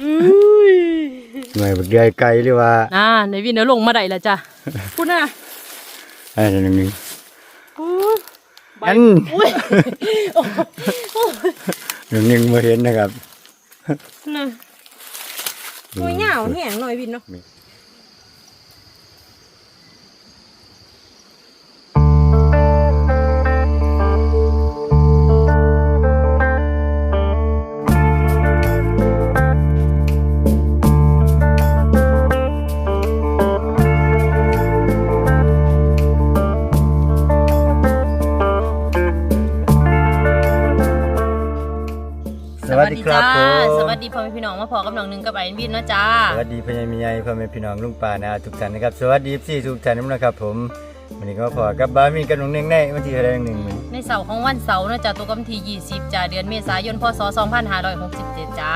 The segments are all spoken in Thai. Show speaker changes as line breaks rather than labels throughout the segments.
อุ้ย
หน่วยบักใหญ่ไกลหรือว่า
อ่าในวินเดี๋ยวลงมาได้แล้วจ้ะพูดนะ
อะไรนึงนึง
อู้ใบ
อัน
อุ้ยโอ้โนึ
งนึงมาเห็นนะครับ
น่ะหน่วยเหงาแห้งหน่อยวินเนาะ
วัสดีครับผม
สวัสดีพ่อแม่พี่น้องมาพอกับน้องหนึงกับไอ้วินเนาะจ้า
สวัสดีพ่อใหญ่แม่ใหญ่พ่อแม่พี่น้องลุงป้านะทุกท่านนะครับสวัสดีพี่ทุกท่านนะครับผมวันนี้ก็มาพอกับบามีกับน้องหนึงในวันที่เท่าไหร่หนึ่งมื้อ
ในเสาร์ของวันเสาร์เนาะจ้าตัวกำที่20จ้าเดือนเมษายนพศ2567จ้า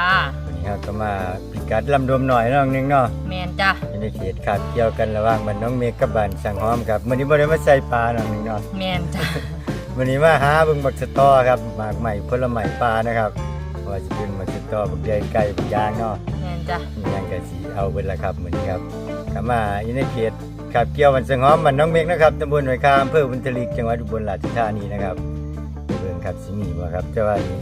วันนี้ครับก็มาพิกัดลำดมหน่อยเนาะน้องหนึงเนาะ
แมนจ้า
อยู่ในเขตขาดเกี่ยวกันระหว่างบ้านน้องเมฆกับบ้านสังหอมครับวันนี้บ่ได้มาใส่ปลาน้องหนึงเนาะ
แมนจ้า
วันนี้มาหาเบิ่งบักสะตอครับหมากใหม่ผลไม้ปลานะครับ ว่าจะเป็นบักสะตอบักใหญ่ไก่บักยางเนาะ
แมนจ้า
มีหยังกะสีเอาเบิดละครับมื้อนี้ครับกลับมาอยู่ในเขตขับเกี่ยววันสังหอมบ้านน้องเมฆนะครับตำบลหอยคาอำเภอบุญทลิกจังหวัดอุบลราชธานีนะครับไปเบิ่งครับสิมีบ่ครับแต่ว่านี่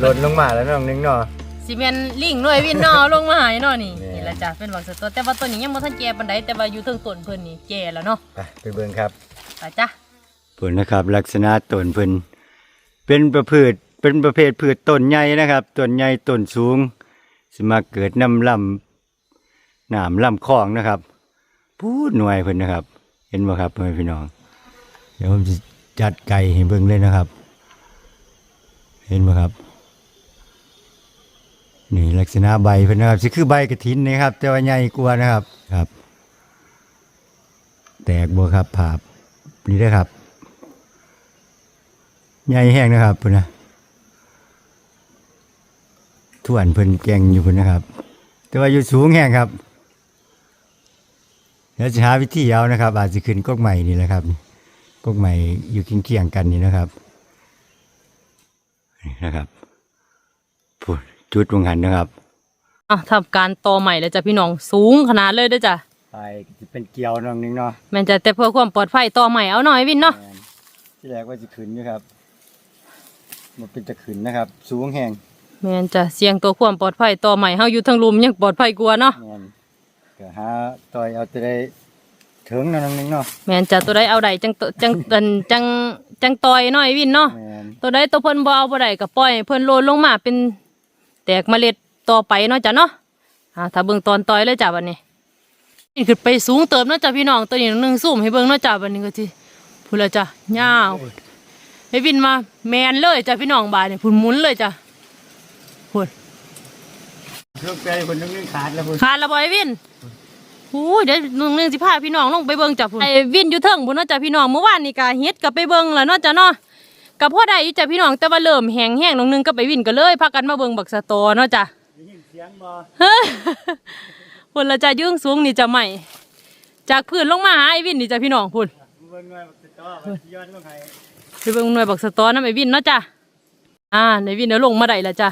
หล่นลงมาแล้วน้องหนึงเนาะ
สิแมนลิงหน่วยวินเนาะลงมาหายเนาะนี่
แม่น
นี่ละจ้าเป็นบักสะตัวแต่ว่าตัวนี้ยังบ่ทันแก่ปานใดแต่ว่าอยู่เทิงต้นเพิ่นนี่แก่แล้วเนาะ
ไปไปเบิ่งครับ
ไปจ้า
ผลนะครับลักษณะต้นเพิ่นเป็นประพืช เป็นประเภทพืชต้นใหญ่นะครับต้นใหญ่ต้นสูงสิมาเกิดน้ำลำน้ำลำคลองนะครับพูดหน่วยเพิ่นนะครับ เห็นบ่ครับพ่อพี่น้อง เดี๋ยวผมจะจัดไก่ให้เบิ่งเลยนะครับ เห็นบ่ครับ นี่ลักษณะใบเพิ่นนะครับสิคือใบกระถินนะครับ แต่ว่าใหญ่กว่านะครับครับ แตกบ่ครับภาพนี่เด้ครับ ใหญ่แห้งนะครับเพิ่นนะ ถ่วนเพิ่นแกงอยู่เพิ่นนะครับ แต่ว่าอยู่สูงแห้งครับเดี๋ยวจะหาวิธีเอานะครับ อาจจะขึ้นกกใหม่นี่แหละครับกกใหม่อยู่เคียงๆกันนี่นะครับนี่นะครับพูดจุดวงหันนะครับ
อะทำการต่อใหม่แล้วจ้ะพี่น้องสูงขนาดเลยเด้อจ้ะ
ไปจะเป็นเกลียวน้องนึงเนาะ
แม่นจะแต่เพื่อความปลอดภัยต่อใหม่เอาหน่อยวินเนาะ
แม่นที่แรกว่าจะขึ้นอยู่ครับ มันเป็นจะขึ้นนะครับ สูงแห้ง
แม่นจะเสี่ยงตัวความปลอดภัยต่อใหม่เฮาอยู่ทางลุมยังปลอดภัยกว่าเนาะ
แม่นก็หาต่อยเอาจะได้ถึงเนาะน้องนึงเนาะ
แม่นจะตัวใดเอาใดจังตจังตันจังจังต่อยหน่อยวินเนาะ
แม่น
ตัวใดตัวเพิ่นบ่เอาบ่ได้ก็ปล่อยให้เพิ่นโลนลงมาเป็นแตกเมล็ดต่อไปเนาะจ้ะเนาะอ่าถ้าเบิ่งตอนต่อยเลยจ้ะบัดนี้นี่ขึ้นไปสูงเติมเนาะจ้ะพี่น้องตัวนี้หนึงซูมให้เบิ่งเนาะจ้ะบัดนี้ก็สิพุ่นละจ้ะยาวให้วินมาแมนเลยจ้ะพี่น้องบาดนี่พุ่นหมุนเลยจ้ะ พุ่น
เครื่องใจคนนึงนึงขาดแล้วพุ่น
ขาดและบ่ไอ้วินโอ้ยเดี๋ยวหนึงหนึงสิพาพี่น้องลงไปเบิ่งจ้ะพุ่นไอ้วินอยู่เทิงพุ่นเนาะจ้ะพี่น้องเมื่อวานนี่ก็เฮ็ดก็ไปเบิ่งแล้วเนาะจ้ะเนาะก็พอได้อยู่จ้ะพี่น้องแต่ว่าเริ่มแห้งแห้งๆน้องหนึงก็ไปวินก็เลยพากันมาเบิ่งบักสะตอเนาะจ้ะ
ได้ยินเสียงบ่
เฮ้ยพุ่นละจ้ะยื่งสูงนี่จะใหม่จากพื้นลงมาหาไอ้วินนี่จ้ะพี่น้องพุ่น
เบิ่งหน่อยติดต่อมันสิย้อนลงให้
ไปเบิ่งหน่วยบักสะตอน้ำไอ้วินเนาะจ้ะอ่าในวินเดี๋ยวลงมาได้แล้วจ้ะ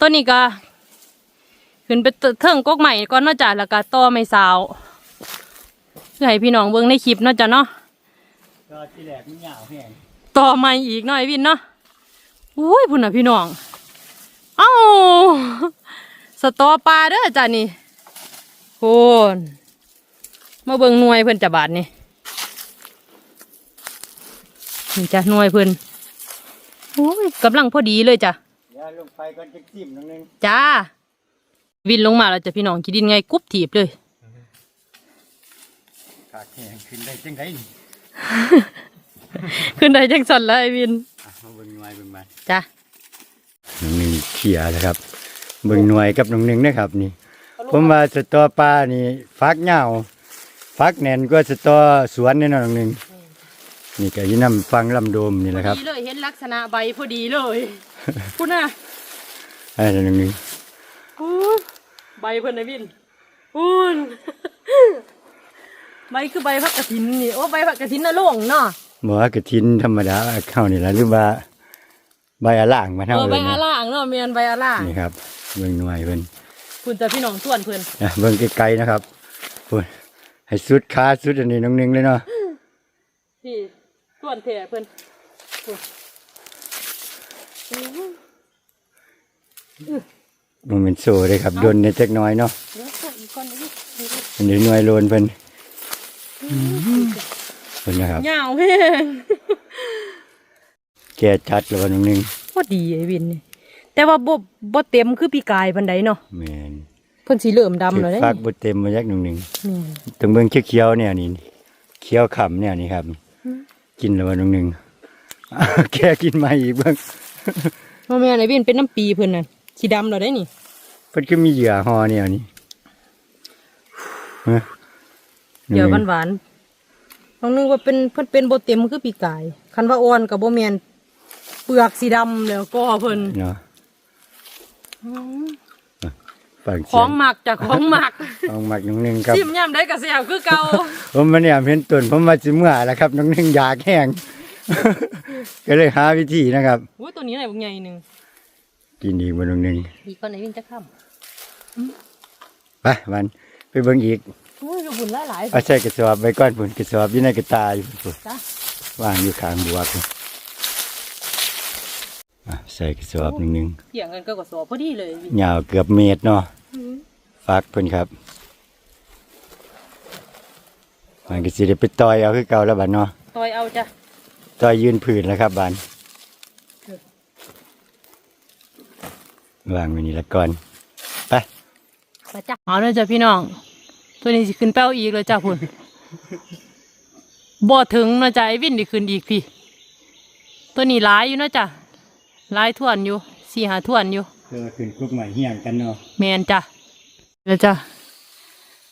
ต้นนี้ก็ขึ้นไปเทิงกกใหม่ก่อนเนาะจ้ะแล้วก็ต่อไม้สาวเพื่อให้พี่น้องเบิ่งในคลิปเนาะจ้ะเนาะ
ก็ที่แรกมันยาวแห้ง
ต่อใหม่อีกหน่อยวินเนาะอุ้ยพุ่นน่ะพี่น้องเอ้าสตอปลาเด้อจ้ะนี่โคนมาเบิ่งหน่วยเพิ่นจะบาดนี่นี่จ้ะหน่วยเพิ่นโอ้ยกำลังพอดีเลยจ้ะ
เดี๋ยว ลงไปก่อนจะจิ้มน้องนึง
จ้า วินลงมาแล้วจ้ะพี่น้องคิดดินไงกุบถีบเลย
ขาดแห้งขึ้นได้จังไดนี่
ขึ้นได้จังสันแล้วไอ้วิน
อะมาเบิ่งหน่วยเบิ่งมา
จ้ะ
น้องนึงเขี่ยแล้วครับ เบิ่งหน่วยกับน้องนึงนะครับ นี่ ผมว่าสตอปลานี่ ฟักเหงาฟักแน่นกว่าสตอสวนนี่เนาะน้องนึงนี่ก็อยินนำฟังลำโดมนี่แหละครับ
พอดีเลยเห็นลักษณะใบพอดีเลยพูดนะ
อะไรน้องนึง
อู้ใบเพิ่นนะวินอู้นใบคือใบผักกระถินนี่โอ้ใบผักกระถินน่ะโล่งเนาะ
บอกว่ากระทินธรรมดาเข้านี่แหละหรือว่าใบอะล่างมา
เอ
เท่า
อ
เล
ใบ
ย
อา
นะ
ล่างเนาะเมียนใบอาล่าง
นี่ครับเบิ่งหน่วยเพิ่น
คุณจะพี่น้องส่วนเพิ่น
นะเบิ่งไกลๆนะครับพุ่นให้สุดขาสุดอันนี้น้องหนึงเลยเนาะ
พี่ส่วนเทเพิ่น
มันเป็นโซ่เลยครับโดนในจักหน้อยเนาะ
เดี๋ยวส่วนอีกคนนึง
อันนี้หน่วยโลนเพิ่นเพิ่นนะครับ
ยาวแม่ง
แกจัดแล้วว่าน้องหนึง
พอดีไอ้วินนี่แต่ว่าบ่บ่เต็มคือปีกายปานใดเนาะ
แม่น
เพิ่นสิเริ่มดำ
ถึ
แล้ว
ก
เด้
ฟักบ่เต็มมาจักน้องหนึง
นี่
ต้องเบิ่งเขียวๆเนี่ยนี่เขียวขำเนี่ยนี่ครับ กินแล้วว่าน้องหนึงแกกินมาอีกเบิ่ง
บ่แม่นไอ้วินเป็นน้ำปีเพิ่นน่ะ สีดำแล้วได้นี่
เพิ่นก็มีเหยื่อห่อเนี่ยนี่ฮะ
เดี๋ยวหวานๆบางนึงว่าเป็นเพิ่นเป็นบ่เต็มคือปีกาย คันว่าอ่อนก็บ่แม่นเปลือกสีดำแล้วก็เพิ่น
เนาะฟัง
ข
เสี
อยง
ง
หมักจากของหมัก
ของหมักน้องหนึงครับ
ชิมย่ำได้ก็แซ่บคือเก่า
ผมมาเนี่ยเห็นต้นผมมาสิเมื่อแล้วครับน้องหนึงอยากแห้ง ก็เลยหาวิธีนะครับ
อุ้ยตัวนี้ไหนบางใหญ่หนึง
กินอีกบนน้องหนึง
อีกคนไหนวินจะค่ำ
ไปวันไปเบิ่งอีก
อุ้ยอยู่บุญหลาย
เอาใส่กระสอบไปก่อนผุนกระสอบอยู่ในกระตาอยู่พุ่น
ๆจ้ะ
วางอยู่ข้างบัวพุ่นอะใส่กระสอบหนึ่งหนึ่ง
เถียงกันก็กระสอบพอดีเลยวิน
ยาวเกือบเมตรเนาะฟักเพิ่นครับมันก็สิได้ไปต่อยเอาคือเก่าแล้วบัดเนาะ
ต่อยเอาจ้ะ
ต่อยยืนผืนแล้วครับบา วางไว้นี่ละก่อนไป
ไปจ้ะเอาเลยจ้ะพี่น้อง ตัวนี้สิขึ้นแป้วอีกเลยจ้ะพุ่นบ่ถึงเนาะจ้ะไอ้วินดิขึ้นอีกพี่ ตัวนี้หลายอยู่เนาะจ้ะหลายท่วนอยู่สี่หาท่วนอยู่
เออขึ้นกุ๊กใหม่เฮียงกันเนาะ
แมนจ้ะแล้วจ้ะ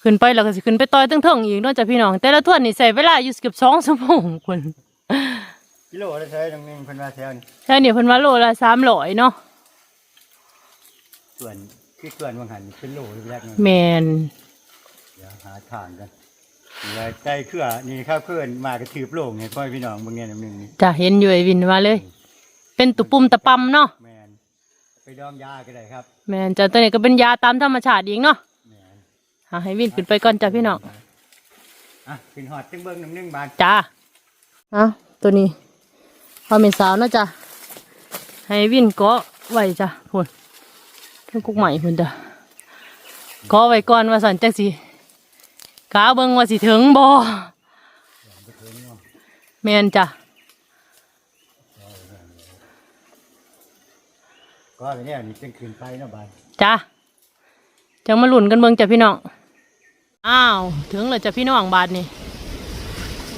ขึ้นไปแล้วก็สิขึ้นไปต่อยตั้งเทิงอีกเนาะจ้ะพี่น้อง แต่ละท่วนนี่ใส่เวลาอยู่เกือบสองชั่วโมงคน
กิโลละใช้ตรงนึงเพิ่นว่าแถวนี้
ใช่เนี่ยเพิ่นว่าโลละสามร้อยเนาะ
ส่วนคือส่วนบางหันเป็นโลแรกๆนึง
แมน
เดี๋ยวหาทางกันนี่ว่าใจเครือนี่ครับเคลื่อนมากระถือโลงให้พ่อพี่น้องเบางแง่น้ำหนึ่งนี่
จ้ะเห็นอยู่ไอ้วินมาเลย เป็นตุปุ่มตะปำเนาะ
แมนไปดองยาก็ได้ครับ
แมนจ้ะตัวนี้ก็เป็นยาตามธรรมชาติอีกเนาะ
แมน
หาให้วินขึ้นไปก่อนจ้ะพี่น้อง
อะขึ้นหอดตึงเบิ้งน้ำหนึ่งบาน
จ้าอะตัวนี้พอเป็นสาวเนาะจ้ะให้วินเกาะไว้จ้ะพุ่น ทั้งกุกใหม่พุ่นจ้ะเกาะไว้ก่อนว่าสันจังสิกาเบิ่งว่าสิถึงบ่แม่นจ้ะ
ก็ไปเนี่ยนี่เป็นคืนไฟเนาะบาน
จ้ะจังมาหลุ่นกันเบิ่งจ้ะพี่น้องอ้าวถึงแล้วจ้ะพี่น้องบาทนี่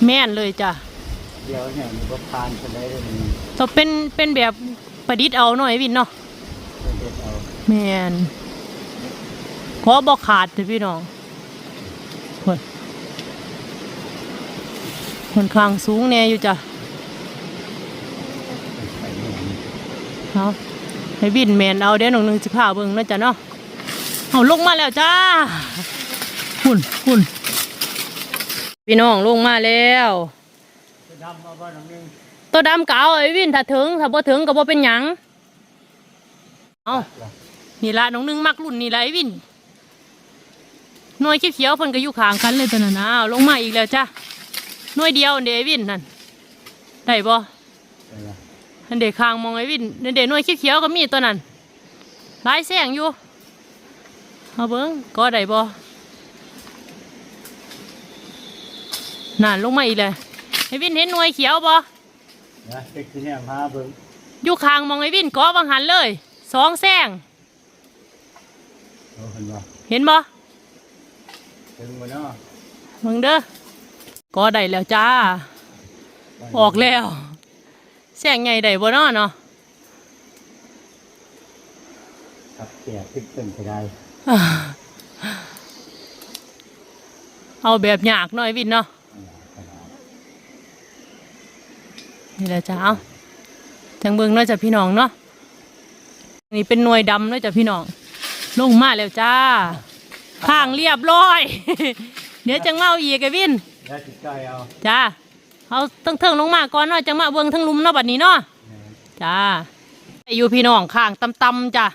แม่นเลยจ้ะ
เดี๋ยวเนี่ยมันก็พานกันได้เลยมัน
ต้องเป็นเป็นแบบประดิษฐ์เอาหน่อยวินเนาะ
เป็นเด็ดเอา
แมนขอบอกขาดเลยพี่น้องคนคนข้างสูงแน่อยู่จ้ะ
ไปเนี่ย
เอาให้บินแมนเอาเดี๋ยวหนึ่งหนึ่งสิพาเบิ่งเนาะจ้ะเนาะเอาลงมาแล้วจ้าหุ่นหุ่นพี่น้องลงมาแล้ว
จะดำมาบ้านน้ำหนึ่ง
ตัวดำเก่าไอ้วินถ้าถึงถ้าบ่ถึงก็บ่เป็นหยังเอา นี่ละน้องหนึงมักรุ่นนี่ละไอ้วินหน่วยเขียวๆเพิ่นก็อยู่ข้างกันเลยตัวนั้นนะเอาลงมาอีกแล้วจ้ะหน่วยเดียวเดไอ้วินนั่นได้บ่
ไปละ
อันเด็กข้างมองไอ้วินอันเด็กหน่วยเขียวๆก็มีตัวนั้นหลายแสงอยู่เอาเบิ่งก็ได้บ่นั่นลงมาอีกเลยไอ้วินเห็นหน่วยเขียวบ่
นะเด็กที่เนี่ยมาเบิ้ง
อยู่ข้างมองไอ้วินก็บังหันเลยสองแสง
เอาเห็นบ่
เห็นบ่
ถึงบ่เนาะ
มึงเด้อก็ได้แล้วจ้า ออกแล้วแสงใหญ่ได้บ่เนาะเนาะ
ครับแก่ขึ้นตึงไปได้
อ่าเอาแบบยากหน่อยวินเนาะนี่แหละจ้าเอาจังเบิงเนาะจ้ะพี่น้องเนาะนี่เป็นหน่วยดำเนาะจ้ะพี่น้อง ลงมาแล้วจ้าข้างเรียบร้อย เดี๋ยวจังมาเอาอีกไอ้วิน
ได้ติดใจเอา
จ้าเอาทั้งเทิงลงมาก่อนเนาะจังมาเบิ่งทั้งลุมเนาะบัดนี้เนาะ
แม่น
จ้าอยู่พี่น้องข้างตำๆจ้ะ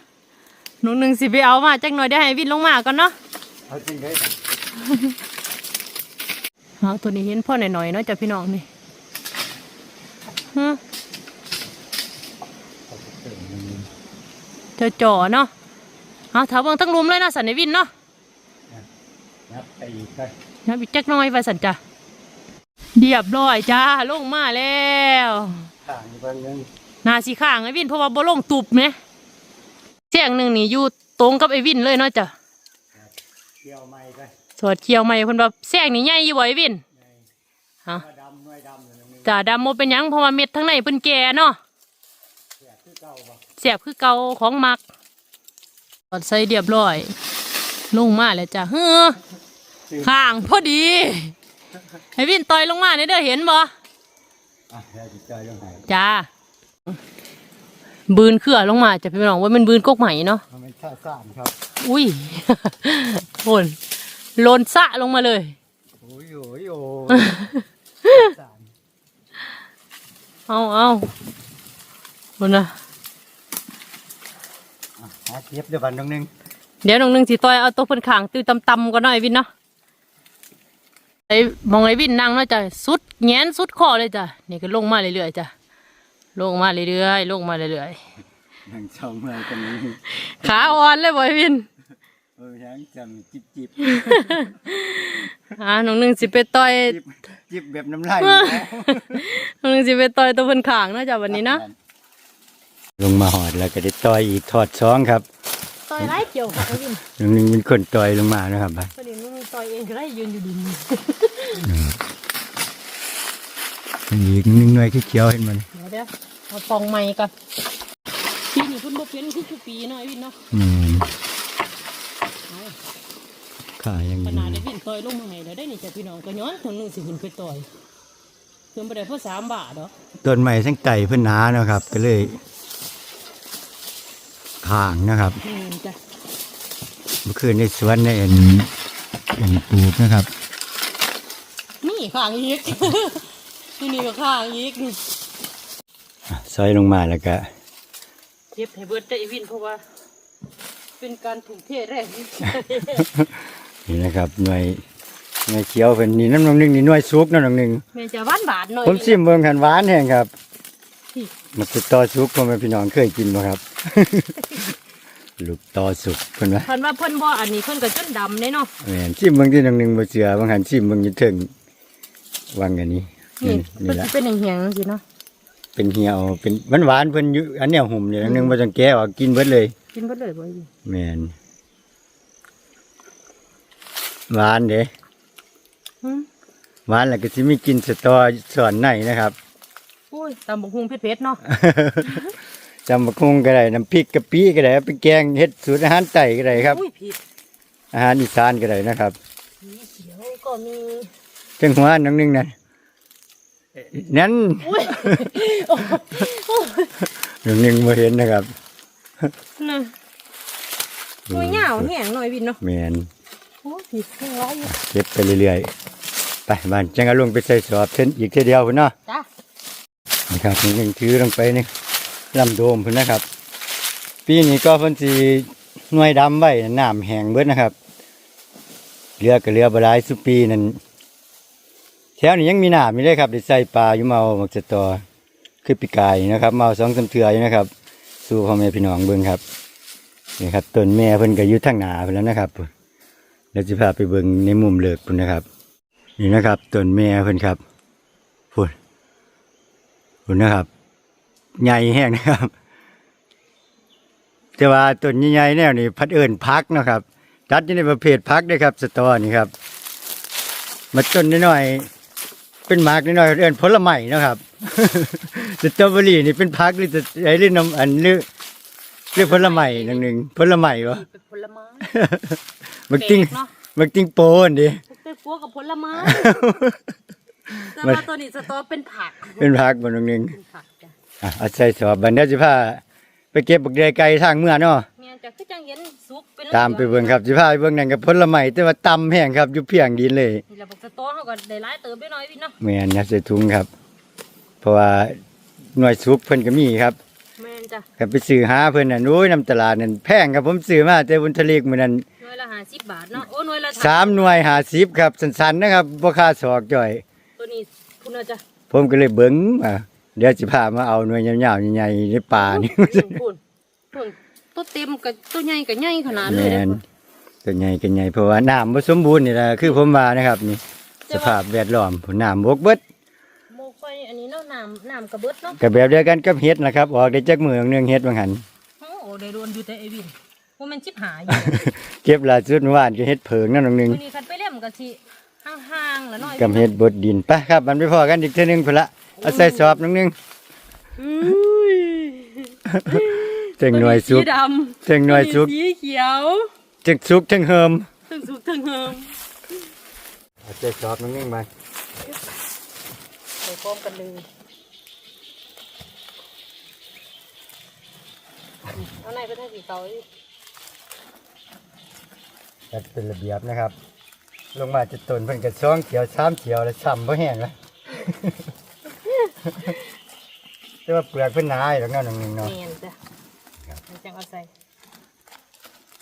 หนูหนึ่งสิไปเอามาจักหน่อยได้ให้วินลงมาก่อนเนาะ
เอาจริงเลย
เอาตัวนี้เห็นพ่อหน่อยๆเนาะจ้ะพี่น้องนี่ฮะเจอจ่อเนาะ เอาถ้าเบิ่งทั้งรุมเลยเนาะสันในวินเนาะ
นับไปอีกไป
นับอีกจักหน้อยไปสันจ้ะเรียบร้อยจ้าลงมาแล้ว
ข้างอีกเบิ่งหนึง
หนาสีข้างไอ้วินเพราะว่าบ่ลงตุบไหมเสียงหนึ่งนี่อยู่ตรงกับไอ้วินเลยเนาะจ้ะ
เกี่ยวไม้ไป
สวดเคียวใหม่เพิ่นว่าเสียงนี่ใหญ่อยู่บ่ไอ้วินฮะ
มาดำหน่วยดำอยู่ตรงนี้
จ้าดำโมเป็นหยังเพราะว่าเม็ดทั้งในเพิ่นแก่เนาะ
แสบคือเก่าบ่
เสียบคือเก่าของมักต อดใส่เรียบร้อย ลงมาแล้วจ้ะเฮ้อข้างพอดีไอ้วินต่อยลงมาเนี่ยเด้อเห็นบ่
อะแล้วจิตใจยังไง
จ้าบืนเครือลงมาจะพี่น้องว่ามันบืนกกใหม่เนาะ
มันเป็นท่าซ่านครับ
อุ้ยโอนโลนสะลงมาเลย
โอ้ยโอ้ยโอ้ยซ่าน
เอาเอาบนนะ
อะ หาเทียบเดี๋ยวบันตรงนึง
เดี๋ยวน้องหนึงสิต่อยเอาตัวเพิ่นขางตื้อตำๆก่อนหน่อยวินเนาะไอ้มองไอ้วินนั่งเนาะจ้ะสุดแงนสุดคอเลยจ้ะนี่ก็ลงมาเรื่อยๆจ้ะลงมาเรื่อยๆลงมาเรื่อย
นั่งเช่าเมืองกันนี้
ๆขาอ่อนเลยบ่ไอ้วิน
เออทั้งจำจิบจิบ
อ่าน้องหนึงสิไปต่อย
จิบจิบแบบน้ำลาย
น้องหนึงสิไปต่อยตัวเพิ่นขางเนาะจ้ะวันนี้เนาะ
ลงมาหอดแล้วก็ได้ต่อยอีกทอดสองครับ
ต่อยไรเกี่ยวค่ะไอ้วิน
หนึ่งหนึ่งเป็นคนต่อยลงมานะครับบัด
ประเดี๋ยวน้องหนึงต่อยเองก็ได้ยืนอยู่ดิน
อีกหนึ่งหน่วยเขียวๆเห็นมัน
เดี๋ยวเดี๋ยวเอาฟองใหม่กันปีนี้เพิ่นบ่เปลี่ยนคือทุกปีเนาะไอ้วินเนาะ
อืมขายัง
ข
อยู่
นาดได้วินต่อยลงมาให้แล้วได้นี่จ้ะพี่น้องก็ย้อนคนหนึงสิขึ้นไปต่อยเพิ่นบ่ได้เพราะสามบาทดอก
ต้นไม้ทั้งไต่เพื่อนหนาเนาะครับ ก็เลย ข้างนะครับ
นี่จ้ะ
เมื่อคืนในสวนในเอ็นเอ็นปลูกนะครับ
นี่ข้างอีกนี่นี่ก็ข้างอีกนี่
อะซอยลงมาแล้วก็
เก็บให้เบิดได้อีวินเพราะว่า เป็นการถุงเทแรก
นี่นะครับหน่วยหน่วยเขียวเป็นนี่น้ำนองหนึ่งนี่หน่วยซุกน้ำนองหนึ่ง
แม่จะหวานบาทหน่อย
ผมซิมเบิ่งหันหวานแห้งครับ
นี่
มันคือต่อซุกพ่อแม่พี่น้องเคยกินบ่ครับ ลูกต่อสุกเพิ่นว่า
เพิ่นว่าเพิ่นบ่อันนี้เพิ่นก็จนดำเลยเนาะ
แม่นซิมเบิ่งที่น้องหนึ่งบ่เชื่อบางหันซิมเบิ่งอยู่ถึงวังอันนี้
นี่
นี่
เพิ่น
ละ
สิเป็นแห้งๆสิเนาะ
เป็นเหี่ยวเป็นหวานๆเพิ่นอยู่อันเนี้ยหุ่มนี่น้องหนึ่งบ่ต้องแกะออกกินเบิดเลย
กินเบิดเลยบ่อี
แม่นหวานเด้
หึ
หวานแล้วก็สิมีกลินสตอส่วนในนะครับ
โอ้ยตำบักหุ่งเผ็ดๆเนาะ
จำบักคุงก็ได้น้ำพริกกะปิก็ได้เอาไปแกงเฮ็ดสูตรอาหารไต่ก็ได้ครับ
อุ้ยผิด
อาหารอีสานก็ได้นะครับ
สีเขียวก็มี
จังหวะน้องหนึงนั่นนั้น
อุ้ยโอ้โอ้ย
น้องหนึงบ่เห็นนะครับ
น่ะตัวยาวแห้งหน่อยวินเนาะ
แม่น
โอ้ยผิดแห้งไรอยู่
เก็บไปเรื่อยๆไปบ้านจังเอาลงไปใส่สอบเส้นอีกเท่อเดียวพุ่นเนาะ
จ้ะ
นะครับน้องหนึงถือลงไปนี่ลำโดมพุ่นนะครับ ปีนี้ก็เพิ่นสิหน่วยดำไว้น้ำแห้งเบิดนะครับเรือก็เรือบลายสุปีนั่นแถวนี้ยังมีหนามอยู่เลยครับได้ใส่ปลาอยู่เมาหมักจะตอคือปีกายนะครับ เมาสองสาเถื่ออยู่นะครับ สู่พ่อแม่พี่น้องเบิ่งครับนี่ครับต้นแม่เพิ่นก็อยู่ทางหนาเพิ่นแล้วนะครับเดี๋ยวจะพาไปเบิ่งในมุมเลิกพุ่นนะครับ นี่นะครับต้นแม่เพิ่นครับ พุ่นนะครับใหญ่แห้งนะครับ แต่ว่าต้นใหญ่ๆแนวนี้พัดเอิญพักเนาะครับจัดอยู่ในประเภทพักเด้อครับ สตอนี่ครับ มาต้นน้อยๆเป็นหมากน้อยๆเอิ้นผลไม้เนาะครับสตรอเบอรี่นี่เป็นพักหรือจะไอ้เรื่องน้ำอันเรื่องเรื่องผลไม้หนึ่งหนึ่งผลไม้วะ
เป็นผลไม้
มักติ้ง
แปลกเนาะ
มักติ้งโปนดิ
เป็นพวกกับผลไม้ แต่ว่าตัวนี้สตอเป็นผัก
เป็นพักบนหนึ่งหนึ่ง
เป็นผักจ้ะ
อะเอาใส่สอบบันเดยวสิพาไปเก็บบักเดยไก่ทางเมื่อเนาะ
แม่นจะคือจังเห็นสุกเป็น
ตามไปเบิ่งครับสิพาไปเบิ่งนั่นกับผลไม้แต่ว่าตำแห้งครับอยู่เพียงดินเลย
นี่แหละบอกสตอเขาก็ได้หลายเติมได้น้อยพี่เนาะ
แม่นนะใส่ถุงครับ เพราะว่าหน่วยสุกเพิ่นก็มีครับ
แม่นนจ้ะ
ครับไปซื้อหาเพิ่นน่ะโอ้ยน้ำตลาดนั่นแพงครับผมซื้อมาแต่บุญทะเลกมื้อนั้น
หน่วยละ50บาทเนาะโอ้หน่วยละ
สามหน่วย50ครับสั้นๆนะครับบ่ค่าศอกจ่อย
ตัวนี้พุ่นน่ะจ้ะ
ผมก็เลยเบิ่งอะเดี๋ยวสิพามาเอาหน่วยยาวๆใหญ่ๆในป่านี่
พุ่นพุ่นพุ่นตัวเต็มกับตัวใหญ่กับใหญ่ขนาดเลย
แม่
เด้อน
ตัวใหญ่กันใหญ่เพราะว่าน้ำบ่สมบูรณ์นี่ล่ะคือผมว่านะครับ นี่ สภาพแวดล้อมผลน้ำบกเบิด
โมค่อยอันนี้เนาะน้ำน้ำกระเบิดเนาะ
ก็แบบเดียวกันกับเฮ็ดนะครับ ออกได้จักมือหนึงเฮ็ดว่างั้น
โอ้โหได้โดนอยู่แต่ไอ้วินว่ามันชิบหายอยู่
เก็บล่าสุดเมื่อวานก็เฮ็ดเผิงนั่นนึง
ตัวนี้คันไปเล่มกับสิ ห่างๆแล้วน้อย
กับเฮ็ดบดดินไปครับ มันไปพอกันอีกเทื่อนึงพุ่นละเอาใส่สอบนึงนึง
อุ้ย
ถึงหน่วยสุก
ตัวนี้สีดำ
ถึงหน่วยสุก
ตัวสีเขียว
ถึงสุกถึงเฮิม
ทั้งสุกทั้งเฮิม
เอาใส่สอบนึงนึงมา
ไปพร้อมกันเลยเอาไหนไปทางสีเตาอีก
จัดเป็นระเบียบนะครับ ลงมาจะต้นเพิ่นก็ซ้องเขียวซ้ำเขียวแล้วซ้ำบ่แห้งละ แต่ว่าเปลือกเพิ่นหนาอยู่แล้วเนาะนึงๆเนาะ
เนียนจ้ะมันจังเอาใส่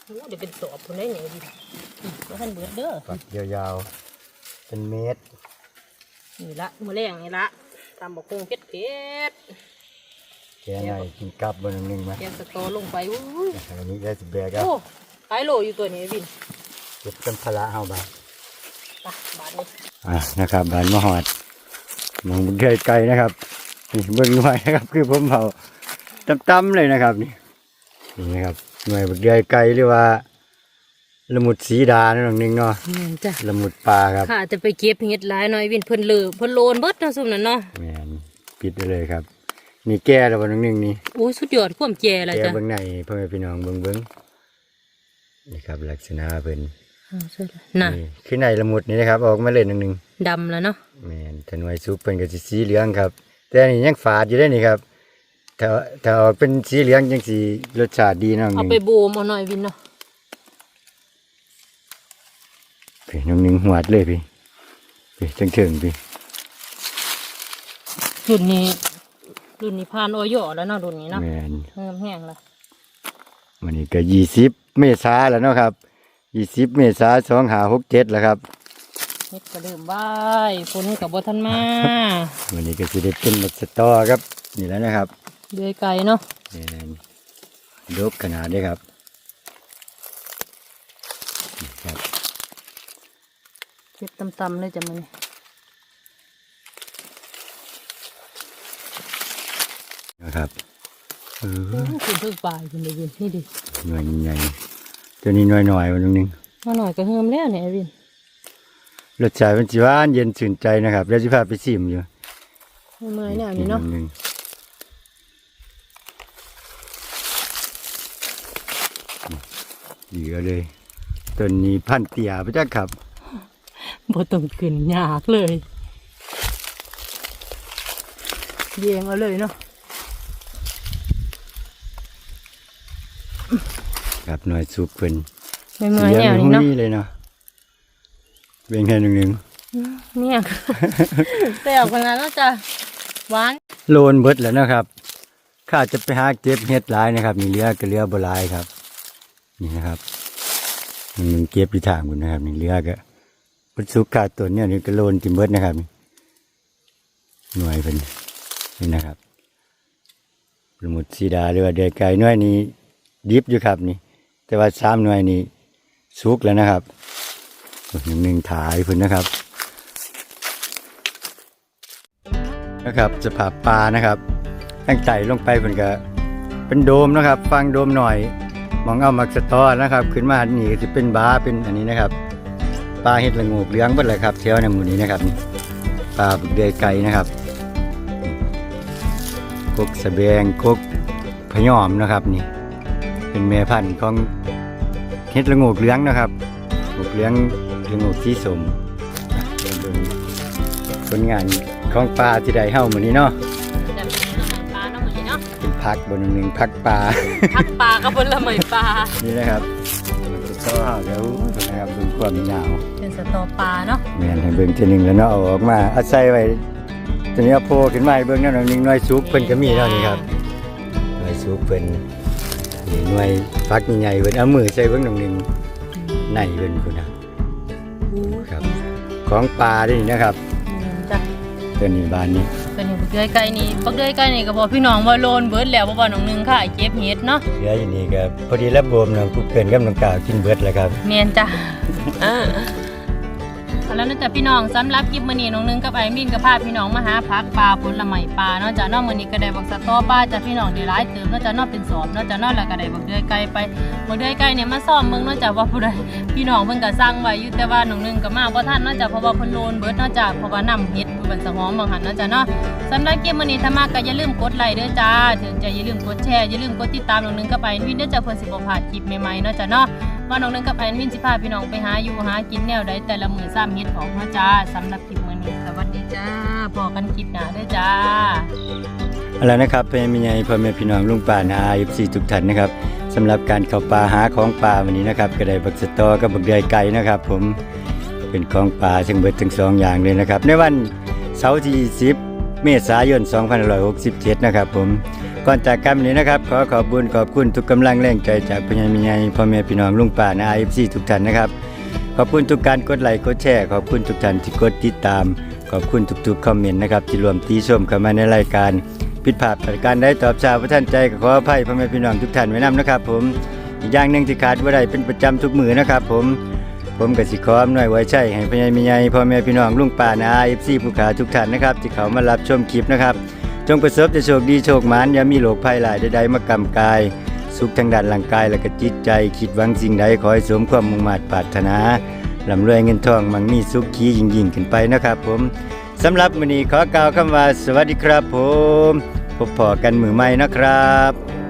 โอ้เดี๋ยวเป็นสอบคนได้ไหนดิก็ท่านเบิดเด้อ
ฝักยาวๆ เป็นเมตร
นี่ละมือแรงนี่ละตำบอกคงเผ็ดเผ็ด
แกหน่อยกินกลับบนหนึ่งมา
แกงสตอลงไปอุ้ย
อันนี้ได้สิแบกครับ
โอ้ขายโลอยู่ตัวนี้วิน
เก็บกันพละเฮาบา
ไปบาทนี้
อ่านะครับบานมะฮอดมองเกยไกลนะครับนี่เบิ่งหน่วยนะครับ คือผมเผาตั้มๆเลยนะครับ นี่นี่นะครับหน่วยบักเกยไกลหรือว่าละมุดสีดานั่นนึงเนาะ
เนียนจ้ะ
ละมุดปลาครับ
ข้าจะไปเก็บเห็ดหลายหน่อยวินเพิ่นเลือเพิ่นโลนเบิดเนาะซุ่มนั่นเนาะ
แมนปิดไปเลยครับ นี่แก้แล้วบนนึงนี่
โอ้ยสุดยอดความแก่แล้ว
แก้
จ้ะ
เบื้องในพ่อแม่พี่น้องเบิ่งเบิ่งนี่ครับ ลักษณะเพิ่น
อ้าวสุดน่ะ
นี่คือในละมุดนี่นะครับออกมาเล่นหนึ่ง
ดำแล้วเนาะ
แม่นถ้าหน่วยซุปเป็นก็สิสีเหลืองครับ แต่อันนี่ยังฝาดอยู่ได้นี่ครับถ้าถ้าออกเป็นสีเหลืองจังสีรสชาติดีเน้องห
เอา
นึ่ง
ไปโบมเอาหน่อยวินเนาะ
พี่น้องหนึ่งหวดเลยพี่พี่จังเถิงพี่
รุ่นนี้รุ่นนี้ผ่านออยแล้วเนาะรุ่นนี้เนาะ
แม่น
เริ่มแห้งแล้ว
วันนี้ก็ยี่สิบเมษาแล้วเนาะครับ ยี่สิบเมษาสองหาหกเจ็ดแล้วครับ
เฮ็ดก็เริ่มว่ายฝนกับบ่ทันมา
วันนี้ก็สิได้เป็นมัสตอครับ นี่แล้วนะครับ
เดือยไก่เนาะ
แม่นดกขนาดนี้ครับนี่ครับ
เก็บตำๆเลยจ้ะมัน
นะครับเออ
คุณเพิ่งปลายคุณเลยวินนี่ดิ
หน่วยใหญ่ ตัวนี้หน่วยหน่อยวันนึง
มาหน่อยก็เฮิมแล้วเนี่ยวิน
รสชาติมันสิหวานเย็นชื่นใจนะครับแล้วสิพาไปชิมอยู่
เมื่อยเนี่ยนี่เนาะ
หงเหลือเลยต้นนี้พันเตียพระเจ้าครับ
บ่ต้องขึ้นยากเลย เยียงเอาเลยเนาะ
ครับหน่วยซุปเพิ่น
ไม่เมื่อยเนี่ยนี่เนาะ
สียงเลยเนาะเป็นแค่หนึ่งหนึ่ง
เนี่ยแต่ออกขนาดนั้นจ้ะหวาน
โลนเบิดแล้วนะครับข้าจะไปหาเก็บเห็ดหลายนะครับ มีเรือก็เรือบ่หลายครับ นี่นะครับมันเก็บอยู่ทางคุณนะครับนี่เรือก็เพิ่นสุกขาดตัวเนี่ยนี่ก็โลนทิมเบิดนะครับนี่หน่วยเป็นนี่นะครับสมุดสีดาหรือว่าเดือยไก่หน่วยนี้ดิบอยู่ครับนี่ แต่ว่าสามหน่วยนี้สุกแล้วนะครับหนึ่งหนึ่งถ่ายพิ่นนะครับนะครับสภาพปลานะครับตั้งใจลงไปเพิ่นก็เป็นโดมนะครับ ฟังโดมหน่อย มองเอามักสะตอนะครับ ขึ้นมาหนีก็จะเป็นบาเป็นอันนี้นะครับปลาเห็ดละงูเลี้ยงเบิดเลยครับแถวในหมู่นี้นะครับปลาบึกเดือยไก่นะครับกกสะแบงกกพยอมนะครับนี่ เป็นแม่พันธุ์ของเห็ดละโงูเลี้ยงนะครับงูเลี้ยงละโงูสีสมอะเดี๋ยวเบิ่งผลงานของปลาที่ได้เฮ้าหมือนี้เนาะ
แต่เป็นปลาเนาะเหมือนเนาะ
เป็นพักบนหนึ่งพักปลา
พักปลากับผลไม้ปลา
นี่นะครับก็เดี๋ยวนะครับเบิ่งความยาว
เป็นสตอปลาเนาะ
แม่นให้เบิ่งทีหนึงแล้วเนาะเอาออกมาเอาใส่ไว้ตัวนี้เอาโพขึ้นมาให้เบิ่งนั่นหนึ่งน้อยซุกเพิ่นก็มีแล้วนี่ครับน้อยสุกเพิ่นนี่ หน่วยฟักใหญ่ๆเพิ่นเอามือใส่เบิ่งหนองหนึงในเพิ่นพุ่นน่ะครับ ของปลาด้วยนี่นะครับ
จ้ะ
ตัวนี้บานนี้
ตัวนี้บักเดือยไก่นี่บักเดือยไก่นี่ก็บอกพี่น้องว่าโลนเบิดแล้วเพราะว่าน้องหนึงค่ะเก็บเห็ดเนาะ
เหลืออยู่นี่ก็พอดีแล้วบวมน้องกุ๊กเกินกับน้องกาวกินเบิดแล้วครับ
เมียนจ้ะเอา แล้วนะจ๊ะพี่น้องสำหรับคลิปมื้อนี้น้องนึงกับไอ้มินกับพาพี่น้องมาหาพักปลาผลไม้ปลาเนาะจ้ะเนาะมื้อนี้ก็ได้บักสะตอปลาจ้ะพี่น้องได้หลายเติมเนาะจ้ะเนาะเป็นสอบเนาะจ้ะเนาะแล้วก็ได้บักเดือยไก่ไปบักเดือยไก่เนี่ยมาซ่อมเบิ่งเนาะจ้ะว่าผู้ใดพี่น้องเพิ่นก็สั่งไว้อยู่แต่ว่าน้องนึงก็มาบ่ทันเนาะจ้ะเพราะว่าเพิ่นโลนเบิดเนาะจ้ะเพราะว่าน้ำเฮ็ดเพิ่นสะหอมบางหันเนาะจ้ะเนาะสำหรับคลิปมื้อนี้ถ้ามากก็อย่าลืมกดไลค์เด้อจ้าถึงจะอย่าลืมกดแชร์อย่าลืมกดติดตามน้องนึงกับไอ้มินเด้อจ้ะเพื่อสิบพลาดคลิปใหม่ๆเนาะจ้ะเนาะว่าน้องนึงกับแอนวินสิพาพี่น้องไปหาอยู่หากินแนวใดแต่ละมือซ้ำเฮ็ดของพระจ้าสำหรับคลิปมื้อนี้สวัสดีจ้าพอกันคลิปหน้าเด้อจ้า
เอาละนะครับเป็นมีไงพ่อแม่พี่น้องลุงป่านาอายุสี่ทุกท่านนะครับสำหรับการเข้าป่าหาของป่าวันนี้นะครับก็ได้บักสตอกับบักเดือยไก่นะครับ ผมเป็นของป่าซึ่งเบิดทั้งสองอย่างเลยนะครับ ในวันเสาร์ที่10เมษายน2567 นะครับผม ก่อนจากกันนี้นะครับ ขอขอบคุญขอบคุณทุกกำลังแรงใจจากพญ่มีไงพ่อแม่พี่น้องลุงป่านาอายุสี่ทุกท่านนะครับ ขอบคุณทุกการกดไลค์กดแชร์ขอบคุณทุกท่านที่กดติดตาม ขอบคุณทุกๆคอมเมนต์นะครับที่รวมตีชมเข้ามาในรายการผิดพลาดประการใดตอบชาวพระท่านใจขออภัยพ่อแม่พี่น้องทุกท่านไว้นำนะครับ ผมอีกอย่างหนึ่งที่ขาดว่าได้เป็นประจำทุกมือนะครับ ผมผมกับสิขออำนวยไว้ใช่ให้พญ่มีใหญ่พ่อแม่พี่น้องลุงป่านาเอฟซีผู้ขาทุกท่านนะครับที่เขามารับชมคลิปนะครับ จงประสบจะโชคดีโชคหมานอย่ามีโรคภัยหลายใดๆมากำกาย สุขทางด้านร่างกายและก็จิตใจ คิดหวังสิ่งใดขอให้สมความมุ่งมั่นปรารถนาลำรวยเงินทองมั่งมีสุขขียิ่งยิ่งๆขึ้นไปนะครับผมสำหรับมื้อนี้ขอกล่าวคำว่าสวัสดีครับผมพบพอกันมือใหม่นะครับ